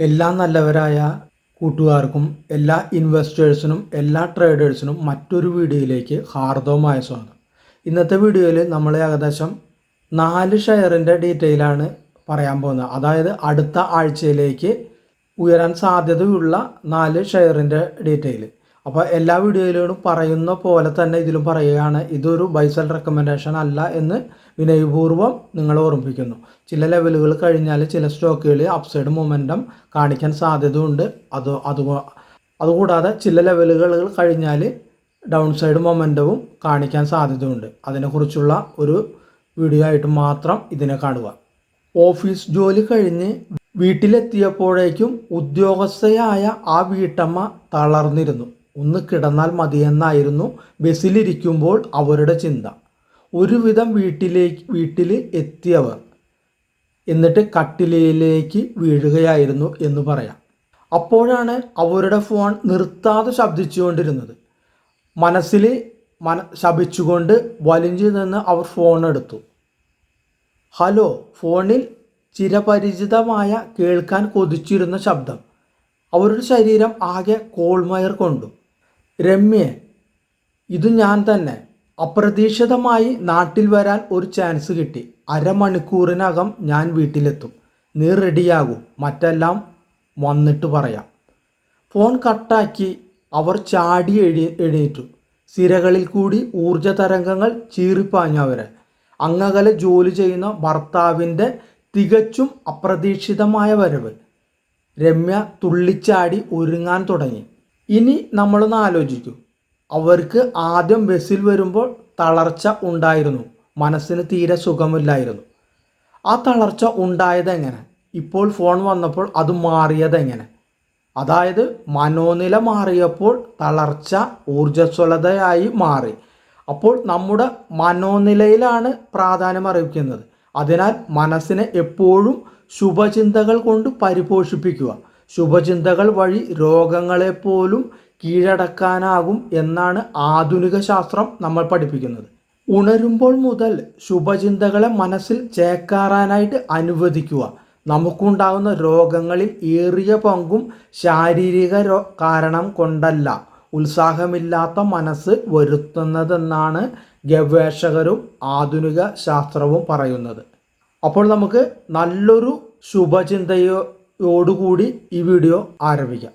എല്ലാ നല്ലവരായ കൂട്ടുകാർക്കും എല്ലാ ഇൻവെസ്റ്റേഴ്സിനും എല്ലാ ട്രേഡേഴ്സിനും മറ്റൊരു വീഡിയോയിലേക്ക് ഹാർദവമായ സ്വാഗതം. ഇന്നത്തെ വീഡിയോയിൽ നമ്മൾ ഏകദേശം നാല് ഷെയറിന്റെ ഡീറ്റെയിലാണ് പറയാൻ പോകുന്നത്. അതായത് അടുത്ത ആഴ്ചയിലേക്ക് ഉയരാൻ സാധ്യതയുള്ള നാല് ഷെയറിന്റെ ഡീറ്റെയിൽ അപ്പോൾ എല്ലാ വീഡിയോയിലും പറയുന്ന പോലെ തന്നെ ഇതിലും പറയുകയാണ് ഇതൊരു ബൈസൽ റെക്കമെൻഡേഷൻ അല്ല എന്ന് വിനയപൂർവം നിങ്ങളെ ഓർമ്മിപ്പിക്കുന്നു. ചില ലെവലുകൾ കഴിഞ്ഞാൽ ചില സ്റ്റോക്കുകൾ അപ്സൈഡ് മൊമെന്റം കാണിക്കാൻ സാധ്യതയുണ്ട്. അത് അത് അതുകൂടാതെ ചില ലെവലുകൾ കഴിഞ്ഞാൽ ഡൗൺ സൈഡ് മൊമെന്റവും കാണിക്കാൻ സാധ്യതയുണ്ട്. അതിനെക്കുറിച്ചുള്ള ഒരു വീഡിയോ ആയിട്ട് മാത്രം ഇതിനെ കാണുക. ഓഫീസ് ജോലി കഴിഞ്ഞ് വീട്ടിലെത്തിയപ്പോഴേക്കും ഉദ്യോഗസ്ഥയായ ആ വീട്ടമ്മ തളർന്നിരുന്നു. ഒന്ന് കിടന്നാൽ മതിയെന്നായിരുന്നു ബസ്സിലിരിക്കുമ്പോൾ അവരുടെ ചിന്ത. ഒരുവിധം വീട്ടിലേക്ക് വീട്ടിൽ എത്തിയവർ എന്നിട്ട് കട്ടിലയിലേക്ക് വീഴുകയായിരുന്നു എന്ന് പറയാം. അപ്പോഴാണ് അവരുടെ ഫോൺ നിർത്താതെ ശബ്ദിച്ചുകൊണ്ടിരുന്നത്. മനസ്സിൽ മന ശപിച്ചുകൊണ്ട് വലിഞ്ഞു നിന്ന് അവർ ഫോൺ എടുത്തു. ഹലോ ഫോണിൽ ചിരപരിചിതമായ കേൾക്കാൻ കൊതിച്ചിരുന്ന ശബ്ദം. അവരുടെ ശരീരം ആകെ കോൾമയർ കൊണ്ടു. രമ്യെ ഇത് ഞാൻ തന്നെ. അപ്രതീക്ഷിതമായി നാട്ടിൽ വരാൻ ഒരു ചാൻസ് കിട്ടി. അരമണിക്കൂറിനകം ഞാൻ വീട്ടിലെത്തും. നീ റെഡിയാകും മറ്റെല്ലാം വന്നിട്ട് പറയാം. ഫോൺ കട്ടാക്കി അവർ ചാടി എഴി എഴുന്നേറ്റു. സിരകളിൽ കൂടി ഊർജ തരംഗങ്ങൾ ചീറിപ്പാഞ്ഞു അവരെ. അങ്ങകലെ ജോലി ചെയ്യുന്ന ഭർത്താവിന്റെ തികച്ചും അപ്രതീക്ഷിതമായ വരവ്. രമ്യ തുള്ളിച്ചാടി ഒരുങ്ങാൻ തുടങ്ങി. ഇനി നമ്മളൊന്ന് ആലോചിക്കൂ. അവർക്ക് ആദ്യം ബസ്സിൽ വരുമ്പോൾ തളർച്ച ഉണ്ടായിരുന്നു. മനസ്സിന് തീരെ സുഖമില്ലായിരുന്നു. ആ തളർച്ച ഉണ്ടായതെങ്ങനെ ഇപ്പോൾ ഫോൺ വന്നപ്പോൾ അത് മാറിയതെങ്ങനെ അതായത് മനോനില മാറിയപ്പോൾ തളർച്ച ഊർജസ്വലതയായി മാറി. അപ്പോൾ നമ്മുടെ മനോനിലയിലാണ് പ്രാധാന്യം അറിയിക്കുന്നത് അതിനാൽ മനസ്സിനെ എപ്പോഴും ശുഭചിന്തകൾ കൊണ്ട് പരിപോഷിപ്പിക്കുക. ശുഭചിന്തകൾ വഴി രോഗങ്ങളെപ്പോലും കീഴടക്കാനാകും എന്നാണ് ആധുനിക ശാസ്ത്രം നമ്മൾ പഠിപ്പിക്കുന്നത്. ഉണരുമ്പോൾ മുതൽ ശുഭചിന്തകളെ മനസ്സിൽ ചേക്കാറാനായിട്ട് അനുവദിക്കുക. നമുക്കുണ്ടാകുന്ന രോഗങ്ങളിൽ ഏറിയ പങ്കും ശാരീരിക കാരണം കൊണ്ടല്ല. ഉത്സാഹമില്ലാത്ത മനസ്സ് വരുത്തുന്നതെന്നാണ് ഗവേഷകരും ആധുനിക ശാസ്ത്രവും പറയുന്നത്. അപ്പോൾ നമുക്ക് നല്ലൊരു ശുഭചിന്തയോടുകൂടി ഈ വീഡിയോ ആരംഭിക്കാം.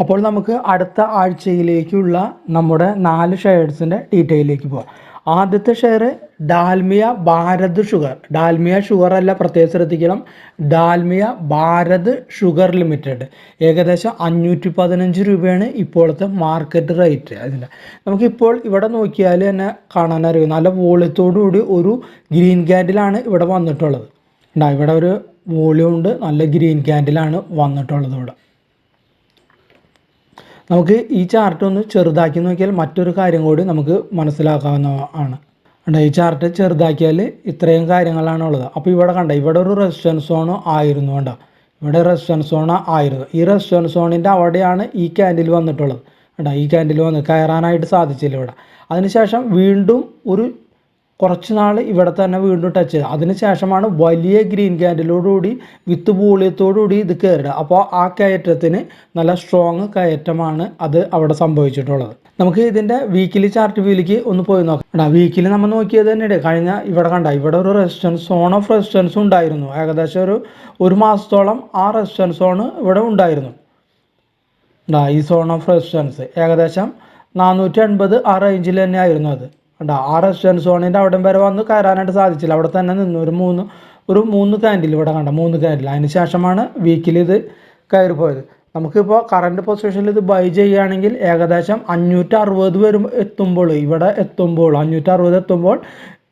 അപ്പോൾ നമുക്ക് അടുത്ത ആഴ്ചയിലേക്കുള്ള നമ്മുടെ നാല് ഷെയർസിന്റെ ഡീറ്റെയിലേക്ക് പോകാം ആദ്യത്തെ share Dalmia Bharat sugar. Dalmia sugar അല്ല പ്രത്യേകം ശ്രദ്ധിക്കണം. Dalmia Bharat sugar limited. ഏകദേശം അഞ്ഞൂറ്റി പതിനഞ്ച് രൂപയാണ് ഇപ്പോഴത്തെ മാർക്കറ്റ് റേറ്റ് അതിന്റെ നമുക്കിപ്പോൾ ഇവിടെ നോക്കിയാൽ തന്നെ കാണാനറിയും നല്ല വോളിയത്തോടുകൂടി ഒരു ഗ്രീൻ ക്യാൻഡിലാണ് ഇവിടെ വന്നിട്ടുള്ളത്. ഉണ്ടാ ഇവിടെ ഒരു വോളിയം ഉണ്ട്. നല്ല ഗ്രീൻ ക്യാൻഡിലാണ് വന്നിട്ടുള്ളത് ഇവിടെ. നമുക്ക് ഈ ചാർട്ട് ഒന്ന് ചെറുതാക്കി നോക്കിയാൽ മറ്റൊരു കാര്യം കൂടി നമുക്ക് മനസ്സിലാക്കാവുന്നതാണ്. കണ്ട ഈ ചാർട്ട് ചെറുതാക്കിയാൽ ഇത്രയും കാര്യങ്ങളാണ് ഉള്ളത്. അപ്പോൾ ഇവിടെ കണ്ട ഇവിടെ ഒരു റെസിസ്റ്റൻസ് സോൺ ആയിരുന്നു കണ്ട. ഇവിടെ റെസിസ്റ്റൻസ് സോൺ ആയിരുന്നു. ഈ റെസിസ്റ്റൻസ് സോണിന്റെ അവിടെയാണ് ഈ ക്യാൻഡിൽ വന്നിട്ടുള്ളത്. കണ്ട ഈ ക്യാൻഡിൽ വന്ന് കയറാനായിട്ട് സാധിച്ചില്ല ഇവിടെ. അതിനുശേഷം വീണ്ടും ഒരു കുറച്ച് നാൾ ഇവിടെ തന്നെ വീണ്ടും ടച്ച് ചെയ്ത്. അതിനുശേഷമാണ് വലിയ ഗ്രീൻ ക്യാൻഡിലോടുകൂടി വിത്ത് പൂളിയത്തോടുകൂടി ഇത് കയറുക അപ്പോൾ ആ കയറ്റത്തിന് നല്ല സ്ട്രോങ് കയറ്റമാണ് അത് അവിടെ സംഭവിച്ചിട്ടുള്ളത്. നമുക്ക് ഇതിന്റെ വീക്കിലി ചാർട്ട് വ്യൂയിലേക്ക് ഒന്ന് പോയി നോക്കാം. വീക്കിലി നമ്മൾ നോക്കിയത് തന്നെയാണ് കഴിഞ്ഞ ഇവിടെ കണ്ട ഇവിടെ ഒരു റെസിസ്റ്റൻസ് സോൺ ഓഫ് റെസിസ്റ്റൻസ് ഉണ്ടായിരുന്നു. ഏകദേശം ഒരു ഒരു മാസത്തോളം ആ റെസിസ്റ്റൻസ് സോൺ ഇവിടെ ഉണ്ടായിരുന്നു. ഈ സോൺ ഓഫ് റെസിസ്റ്റൻസ് ഏകദേശം നാനൂറ്റി അൻപത് ആ റേഞ്ചിൽ തന്നെ ആയിരുന്നു അത്. കണ്ടോ? ആ റെസ്റ്റോറന്റ് സോണിന്റെ അവിടം വരെ വന്ന് കയറാനായിട്ട് സാധിച്ചില്ല. അവിടെ തന്നെ നിന്ന് ഒരു മൂന്ന് ഒരു മൂന്ന് കാൻഡിൽ ഇവിടെ കണ്ട? മൂന്ന് കാൻഡിൽ അതിന് ശേഷമാണ് വീക്കിൽ ഇത് കയറി പോയത്. നമുക്കിപ്പോൾ കറണ്ട് പൊസിഷനിൽ ഇത് ബൈ ചെയ്യുകയാണെങ്കിൽ ഏകദേശം അഞ്ഞൂറ്റി അറുപത് വരും എത്തുമ്പോൾ ഇവിടെ എത്തുമ്പോൾ അഞ്ഞൂറ്റി അറുപത് എത്തുമ്പോൾ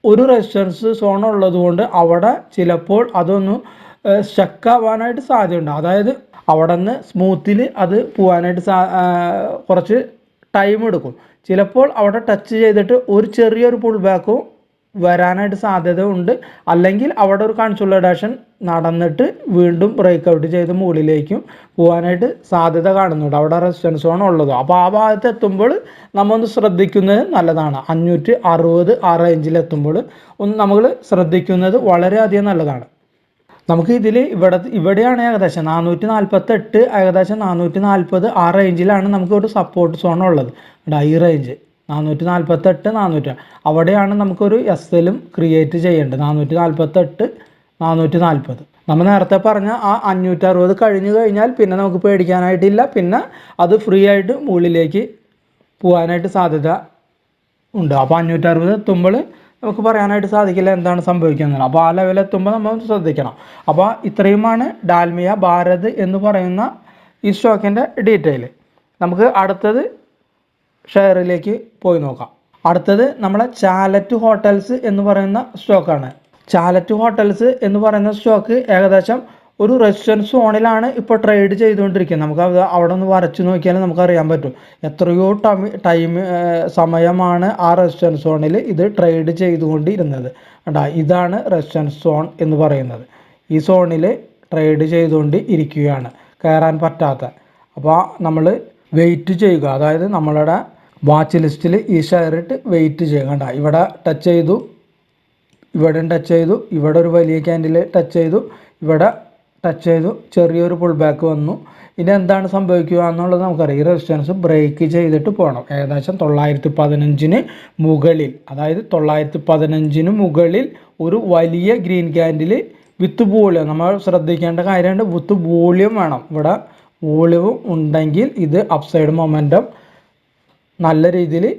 ഒരു റെസിസ്റ്റൻസ് സോൺ ഉള്ളതുകൊണ്ട് അവിടെ ചിലപ്പോൾ അതൊന്ന് സ്റ്റക്കാവാനായിട്ട് സാധ്യതയുണ്ട്. അതായത് അവിടെ നിന്ന് സ്മൂത്തിൽ അത് പോകാനായിട്ട് കുറച്ച് ടൈം എടുക്കും. ചിലപ്പോൾ അവിടെ ടച്ച് ചെയ്തിട്ട് ഒരു ചെറിയൊരു പുൾ ബാക്കും വരാനായിട്ട് സാധ്യത ഉണ്ട്. അല്ലെങ്കിൽ അവിടെ ഒരു കൺസോളിഡേഷൻ നടന്നിട്ട് വീണ്ടും ബ്രേക്കൗട്ട് ചെയ്ത് മുകളിലേക്കും പോകാനായിട്ട് സാധ്യത കാണുന്നുണ്ട്. അവിടെ റെസിസ്റ്റൻസ് സോൺ ഉള്ളത്. അപ്പോൾ ആ ഭാഗത്ത് എത്തുമ്പോൾ നമ്മൾ ഒന്ന് ശ്രദ്ധിക്കുന്നത് നല്ലതാണ്. അഞ്ഞൂറ്റി അറുപത് ആ റേഞ്ചിൽ എത്തുമ്പോൾ ഒന്ന് നമ്മൾ ശ്രദ്ധിക്കുന്നത് വളരെയധികം നല്ലതാണ്. നമുക്ക് ഇതിൽ ഇവിടെ ഇവിടെയാണ് ഏകദേശം നാനൂറ്റി നാൽപ്പത്തെട്ട് ഏകദേശം നാനൂറ്റി നാൽപ്പത് ആ റേഞ്ചിലാണ് നമുക്ക് ഒരു സപ്പോർട്ട് സോൺ ഉള്ളത്. ഡൈ റേഞ്ച് നാനൂറ്റി നാൽപ്പത്തെട്ട് നാനൂറ്റി അവിടെയാണ് നമുക്കൊരു എസ് എല്ലും ക്രിയേറ്റ് ചെയ്യേണ്ടത്. നാനൂറ്റി നാൽപ്പത്തെട്ട് നാനൂറ്റി നാൽപ്പത് നമ്മൾ നേരത്തെ പറഞ്ഞ ആ അഞ്ഞൂറ്റി അറുപത് കഴിഞ്ഞു കഴിഞ്ഞാൽ പിന്നെ നമുക്ക് പേടിക്കാനായിട്ടില്ല. പിന്നെ അത് ഫ്രീ ആയിട്ട് മുകളിലേക്ക് പോകാനായിട്ട് സാധ്യത ഉണ്ട്. അപ്പോൾ അഞ്ഞൂറ്ററുപത് എത്തുമ്പോൾ നമുക്ക് പറയാനായിട്ട് സാധിക്കില്ല എന്താണ് സംഭവിക്കുന്നത് അപ്പോൾ ആ ലെവലിൽ എത്തുമ്പോൾ നമ്മൾ ശ്രദ്ധിക്കണം. അപ്പോൾ ഇത്രയുമാണ് ഡാൽമിയ ഭാരത് എന്ന് പറയുന്ന ഈ സ്റ്റോക്കിന്റെ ഡീറ്റെയിൽ നമുക്ക് അടുത്തത് ഷെയറിലേക്ക് പോയി നോക്കാം. അടുത്തത് നമ്മളെ ചാലറ്റ് ഹോട്ടൽസ് എന്ന് പറയുന്ന സ്റ്റോക്കാണ് ചാലറ്റ് ഹോട്ടൽസ് എന്ന് പറയുന്ന സ്റ്റോക്ക് ഏകദേശം ഒരു റെസിസ്റ്റൻസ് സോണിലാണ് ഇപ്പോൾ ട്രേഡ് ചെയ്തുകൊണ്ടിരിക്കുന്നത്. നമുക്ക് അവിടെ ഒന്ന് വരച്ച് നമുക്ക് അറിയാൻ പറ്റും. എത്രയോ ടൈം ടൈം സമയമാണ് ആ റെസിസ്റ്റൻസ് സോണിൽ ഇത് ട്രേഡ് ചെയ്തുകൊണ്ടിരുന്നത്. കണ്ടാ ഇതാണ് റെസിസ്റ്റൻസ് സോൺ എന്ന് പറയുന്നത്. ഈ സോണിൽ ട്രേഡ് ചെയ്തുകൊണ്ട് ഇരിക്കുകയാണ് കയറാൻ പറ്റാത്ത. അപ്പോൾ നമ്മൾ വെയിറ്റ് ചെയ്യുക. അതായത് നമ്മളുടെ വാച്ച് ലിസ്റ്റിൽ ഈ ഷെയർ ഇട്ട് വെയിറ്റ് ചെയ്യുക. കണ്ട ഇവിടെ ടച്ച് ചെയ്തു. ഇവിടെയും ടച്ച് ചെയ്തു. ഇവിടെ ഒരു വലിയ ക്യാൻഡിൽ ടച്ച് ചെയ്തു. ഇവിടെ ടച്ച് ചെയ്തു ചെറിയൊരു പുൾ ബാക്ക് വന്നു. ഇനി എന്താണ് സംഭവിക്കുക എന്നുള്ളത് നമുക്കറിയാം. ഈ റെസിസ്റ്റൻസ് ബ്രേക്ക് ചെയ്തിട്ട് പോകണം. ഏകദേശം തൊള്ളായിരത്തി പതിനഞ്ചിന് മുകളിൽ അതായത് തൊള്ളായിരത്തി പതിനഞ്ചിന് മുകളിൽ ഒരു വലിയ ഗ്രീൻ ക്യാൻഡിൽ വിത്ത് വോളിയം നമ്മൾ ശ്രദ്ധിക്കേണ്ട കാര്യമുണ്ട്. വിത്ത് വോളിയം വേണം. ഇവിടെ വോളിയം ഉണ്ടെങ്കിൽ ഇത് അപ്സൈഡ് മൊമെന്റം നല്ല രീതിയിൽ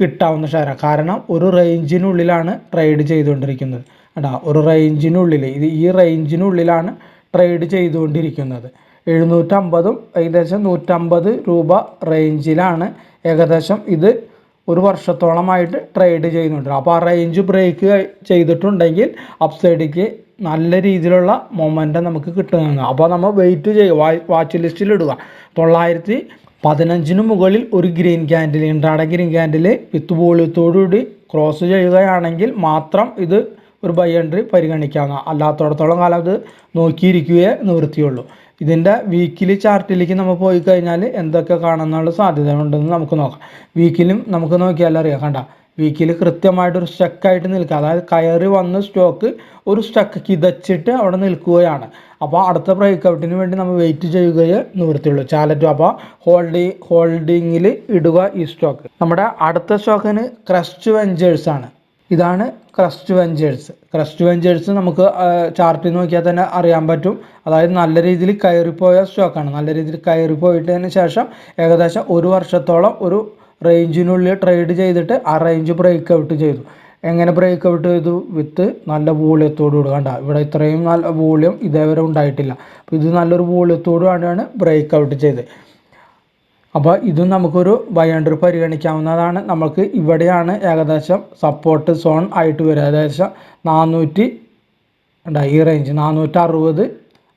കിട്ടാവുന്ന ഷെയറാണ്. കാരണം ഒരു റേഞ്ചിനുള്ളിലാണ് ട്രേഡ് ചെയ്തുകൊണ്ടിരിക്കുന്നത്. കേട്ടോ ഒരു റേഞ്ചിനുള്ളിൽ ഇത് ഈ റേഞ്ചിനുള്ളിലാണ് ട്രേഡ് ചെയ്തുകൊണ്ടിരിക്കുന്നത്. എഴുന്നൂറ്റമ്പതും ഏകദേശം നൂറ്റമ്പത് രൂപ റേഞ്ചിലാണ് ഏകദേശം ഇത് ഒരു വർഷത്തോളമായിട്ട് ട്രേഡ് ചെയ്യുന്നുണ്ട്. അപ്പോൾ ആ റേഞ്ച് ബ്രേക്ക് ചെയ്തിട്ടുണ്ടെങ്കിൽ അപ്സൈഡിക്ക് നല്ല രീതിയിലുള്ള മൊമെന്റം നമുക്ക് കിട്ടുന്നതാണ് അപ്പോൾ നമ്മൾ വെയിറ്റ് ചെയ്യുക വാച്ച് ലിസ്റ്റിൽ ഇടുക. തൊള്ളായിരത്തി പതിനഞ്ചിന് മുകളിൽ ഒരു green candle intraday green candle with വോളിയത്തോടുകൂടി cross ചെയ്യുകയാണെങ്കിൽ മാത്രം ഇത് ഒരു ബൈ എൻട്രി പരിഗണിക്കാവുന്ന അല്ലാത്തടത്തോളം കാലം അത് നോക്കിയിരിക്കുകയേ നിവൃത്തിയുള്ളൂ. ഇതിന്റെ വീക്കിലി ചാർട്ടിലേക്ക് നമ്മൾ പോയി കഴിഞ്ഞാൽ എന്തൊക്കെ കാണാനുള്ള സാധ്യത ഉണ്ടെന്ന് നമുക്ക് നോക്കാം. വീക്കിലും നമുക്ക് നോക്കിയാൽ അറിയാം. കണ്ട വീക്കിൽ കൃത്യമായിട്ടൊരു സ്റ്റക്കായിട്ട് നിൽക്കുക. അതായത് കയറി വന്ന സ്റ്റോക്ക് ഒരു സ്റ്റക്ക് കിതച്ചിട്ട് അവിടെ നിൽക്കുകയാണ്. അപ്പോൾ അടുത്ത ബ്രേക്കൗട്ടിന് വേണ്ടി നമ്മൾ വെയിറ്റ് ചെയ്യുകയേ നിവൃത്തിയുള്ളൂ. ചാലറ്റ് അപ്പോൾ ഹോൾഡി ഹോൾഡിങ്ങിൽ ഇടുക ഈ സ്റ്റോക്ക് നമ്മുടെ അടുത്ത സ്റ്റോക്കിന് ക്രസ്റ്റ് വെഞ്ചേഴ്സ് ആണ്. ഇതാണ് ക്രസ്റ്റ് വെഞ്ചേഴ്സ് ക്രസ്റ്റ് വെഞ്ചേഴ്സ് നമുക്ക് ചാർട്ടിൽ നോക്കിയാൽ തന്നെ അറിയാൻ പറ്റും. അതായത് നല്ല രീതിയിൽ കയറിപ്പോയ സ്റ്റോക്കാണ് നല്ല രീതിയിൽ കയറിപ്പോയിട്ടതിന് ശേഷം ഏകദേശം ഒരു വർഷത്തോളം ഒരു റേഞ്ചിനുള്ളിൽ ട്രേഡ് ചെയ്തിട്ട് ആ റേഞ്ച് ബ്രേക്ക് ഔട്ട് ചെയ്തു. എങ്ങനെ ബ്രേക്ക് ഔട്ട് ചെയ്തു? വിത്ത് നല്ല വോളിയത്തോട് കൂടി. കണ്ട ഇവിടെ ഇത്രയും നല്ല വോളിയം ഇതേവരെ ഉണ്ടായിട്ടില്ല. അപ്പോൾ ഇത് നല്ലൊരു വോളിയത്തോട് കൂടിയാണ് ബ്രേക്ക് ഔട്ട് ചെയ്തത്. അപ്പോൾ ഇതും നമുക്കൊരു ബയണ്ടർ പരിഗണിക്കാവുന്നതാണ്. നമുക്ക് ഇവിടെയാണ് ഏകദേശം സപ്പോർട്ട് സോൺ ആയിട്ട് വരിക ഏകദേശം നാനൂറ്റി ഉണ്ടാ ഈ റേഞ്ച് നാനൂറ്റി അറുപത്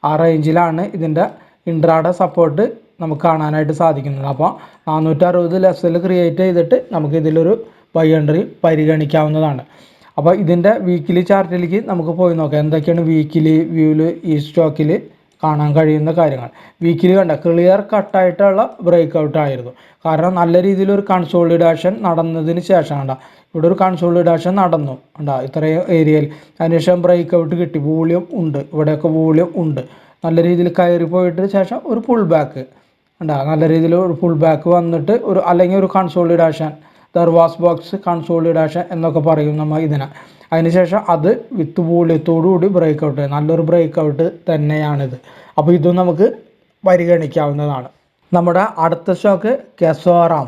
ആ റേഞ്ചിലാണ് ഇതിന്റെ ഇൻട്രാഡ സപ്പോർട്ട് നമുക്ക് കാണാനായിട്ട് സാധിക്കുന്നത്. അപ്പോൾ നാനൂറ്റി അറുപത് ലെവൽ ക്രിയേറ്റ് ചെയ്തിട്ട് നമുക്ക് ഇതിലൊരു ബൈ പരിഗണിക്കാവുന്നതാണ്. അപ്പോൾ ഇതിന്റെ വീക്കിലി ചാർട്ടിലേക്ക് നമുക്ക് പോയി നോക്കാം. എന്തൊക്കെയാണ് വീക്കിലി വ്യൂവിൽ ഈ സ്റ്റോക്കിൽ കാണാൻ കഴിയുന്ന കാര്യങ്ങൾ. വീക്കിൽ കണ്ട ക്ലിയർ കട്ടായിട്ടുള്ള ബ്രേക്ക് ഔട്ട് ആയിരുന്നു. കാരണം നല്ല രീതിയിൽ ഒരു കൺസോളിഡേഷൻ നടന്നതിന് ശേഷം കണ്ട. ഇവിടെ ഒരു കൺസോളിഡേഷൻ നടന്നു. കണ്ട ഇത്രയും ഏരിയയിൽ അതിനുശേഷം ബ്രേക്ക് ഔട്ട് കിട്ടി. വോളിയം ഉണ്ട്. ഇവിടെയൊക്കെ വോളിയം ഉണ്ട്. നല്ല രീതിയിൽ കയറി പോയിട്ട് ശേഷം ഒരു ഫുൾ ബാക്ക് ഉണ്ടാ നല്ല രീതിയിൽ ഒരു പുൾ ബാക്ക് വന്നിട്ട് ഒരു അല്ലെങ്കിൽ ഒരു കൺസോളിഡേഷൻ ദർവാസ് ബോക്സ് കൺസോളിഡേഷൻ എന്നൊക്കെ പറയും നമ്മൾ ഇതിനെ. അതിനുശേഷം അത് വിത്ത് വോളിയത്തോടുകൂടി ബ്രേക്ക് ഔട്ട് നല്ലൊരു ബ്രേക്ക് ഔട്ട് തന്നെയാണിത്. അപ്പോൾ ഇതും നമുക്ക് പരിഗണിക്കാവുന്നതാണ്. നമ്മുടെ അടുത്ത സ്റ്റോക്ക് കെസോറാം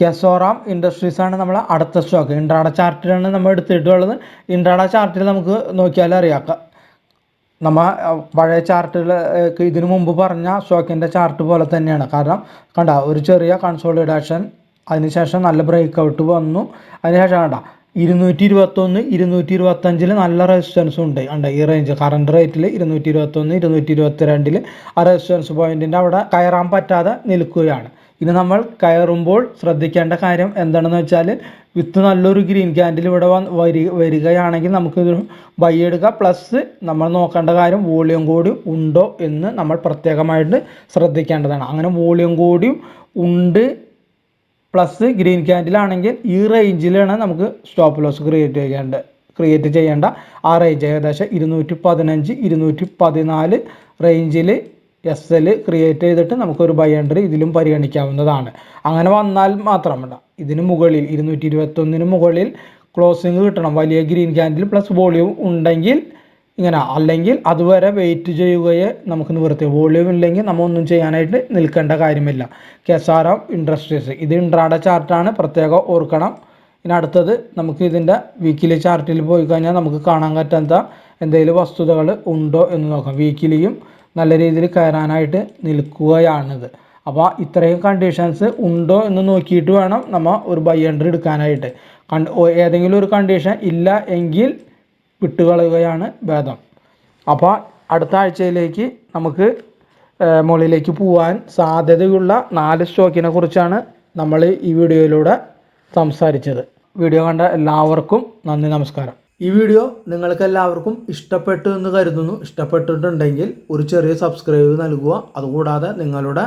കെസോറാം ഇൻഡസ്ട്രീസാണ് നമ്മളെ അടുത്ത സ്റ്റോക്ക് ഇൻട്രാഡ ചാർട്ടിലാണ് നമ്മൾ എടുത്തിട്ടുള്ളത്. ഇൻട്രാഡ ചാർട്ടിൽ നമുക്ക് നോക്കിയാൽ അറിയാം. നമ്മൾ പഴയ ചാർട്ടുകൾ ഇതിനു മുമ്പ് പറഞ്ഞ സ്റ്റോക്കിന്റെ ചാർട്ട് പോലെ തന്നെയാണ്. കാരണം കണ്ട ഒരു ചെറിയ കൺസോളിഡേഷൻ അതിനുശേഷം നല്ല ബ്രേക്ക് ഔട്ട് വന്നു. അതിനുശേഷം വേണ്ട ഇരുന്നൂറ്റി ഇരുപത്തൊന്ന് ഇരുന്നൂറ്റി ഇരുപത്തഞ്ചിൽ നല്ല റെസിസ്റ്റൻസും ഉണ്ട്. ഉണ്ട് ഈ റേഞ്ച് കറണ്ട് റേറ്റിൽ ഇരുന്നൂറ്റി ഇരുപത്തൊന്ന് ഇരുന്നൂറ്റി ഇരുപത്തി രണ്ടിൽ ആ റെസിസ്റ്റൻസ് പോയിന്റിന്റെ അവിടെ കയറാൻ പറ്റാതെ നിൽക്കുകയാണ്. ഇനി നമ്മൾ കയറുമ്പോൾ ശ്രദ്ധിക്കേണ്ട കാര്യം എന്താണെന്ന് വെച്ചാൽ വിത്ത് നല്ലൊരു ഗ്രീൻ ക്യാൻഡിൽ ഇവിടെ വന്ന് വരി വരികയാണെങ്കിൽ നമുക്കിത് ബൈ എടുക്കുക പ്ലസ് നമ്മൾ നോക്കേണ്ട കാര്യം വോളിയം കൂടി ഉണ്ടോ എന്ന് നമ്മൾ പ്രത്യേകമായിട്ട് ശ്രദ്ധിക്കേണ്ടതാണ്. അങ്ങനെ വോളിയം കൂടിയും ഉണ്ട് പ്ലസ് ഗ്രീൻ ക്യാൻഡിലാണെങ്കിൽ ഈ റേഞ്ചിലാണ് നമുക്ക് സ്റ്റോപ്പ് ലോസ് ക്രിയേറ്റ് ചെയ്യേണ്ടത് ക്രിയേറ്റ് ചെയ്യേണ്ട. ആ റേഞ്ച് ഏകദേശം ഇരുന്നൂറ്റി പതിനഞ്ച് ഇരുന്നൂറ്റി പതിനാല് റേഞ്ചിൽ എസ് എൽ ക്രിയേറ്റ് ചെയ്തിട്ട് നമുക്കൊരു ബൈ എൻട്രി ഇതിലും പരിഗണിക്കാവുന്നതാണ്. അങ്ങനെ വന്നാൽ മാത്രമല്ല ഇതിന് മുകളിൽ ഇരുന്നൂറ്റി ഇരുപത്തൊന്നിന് മുകളിൽ ക്ലോസിങ് കിട്ടണം. വലിയ ഗ്രീൻ ക്യാൻഡിൽ പ്ലസ് വോളിയം ഉണ്ടെങ്കിൽ ഇങ്ങനെ അല്ലെങ്കിൽ അതുവരെ വെയിറ്റ് ചെയ്യുകയെ നമുക്ക് നിവൃത്തി. വോളിയം ഇല്ലെങ്കിൽ നമ്മൾ ഒന്നും ചെയ്യാനായിട്ട് നിൽക്കേണ്ട കാര്യമില്ല. K S R M industries ഇത് ഇൻട്രാഡ ചാർട്ടാണ് പ്രത്യേകം ഓർക്കണം. ഇനി അടുത്തത് നമുക്ക് ഇതിന്റെ വീക്കിലി ചാർട്ടിൽ പോയി കഴിഞ്ഞാൽ നമുക്ക് കാണാൻ പറ്റാത്ത എന്തെങ്കിലും വസ്തുതകൾ ഉണ്ടോ എന്ന് നോക്കാം. വീക്കിലിയും നല്ല രീതിയിൽ കയറാനായിട്ട് നിൽക്കുകയാണിത്. അപ്പോൾ ഇത്രയും കണ്ടീഷൻസ് ഉണ്ടോ എന്ന് നോക്കിയിട്ട് വേണം നമ്മൾ ഒരു ബൈ എൻട്രി എടുക്കാനായിട്ട്. കണ്ട് ഏതെങ്കിലും ഒരു കണ്ടീഷൻ ഇല്ല എങ്കിൽ വിട്ടുകളയുകയാണ് ഭേദം അപ്പോൾ അടുത്ത ആഴ്ചയിലേക്ക് നമുക്ക് മുകളിലേക്ക് പോകാൻ സാധ്യതയുള്ള നാല് സ്റ്റോക്കിനെ കുറിച്ചാണ് നമ്മൾ ഈ വീഡിയോയിലൂടെ സംസാരിച്ചത്. വീഡിയോ കണ്ട എല്ലാവർക്കും നന്ദി നമസ്കാരം. ഈ വീഡിയോ നിങ്ങൾക്ക് എല്ലാവർക്കും ഇഷ്ടപ്പെട്ടു എന്ന് കരുതുന്നു. ഇഷ്ടപ്പെട്ടിട്ടുണ്ടെങ്കിൽ ഒരു ചെറിയ സബ്സ്ക്രൈബ് നൽകുക. അതുകൂടാതെ നിങ്ങളുടെ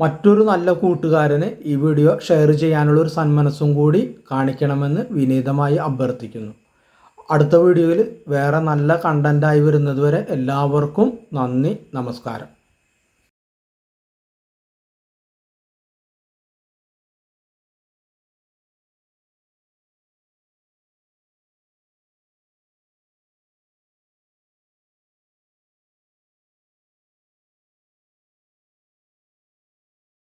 മറ്റൊരു നല്ല കൂട്ടുകാരന് ഈ വീഡിയോ ഷെയർ ചെയ്യാനുള്ള ഒരു സന്മനസ്സും കൂടി കാണിക്കണമെന്ന് വിനീതമായി അഭ്യർത്ഥിക്കുന്നു. അടുത്ത വീഡിയോയിൽ വേറെ നല്ല കണ്ടന്റായി വരുന്നതുവരെ എല്ലാവർക്കും നന്ദി നമസ്കാരം.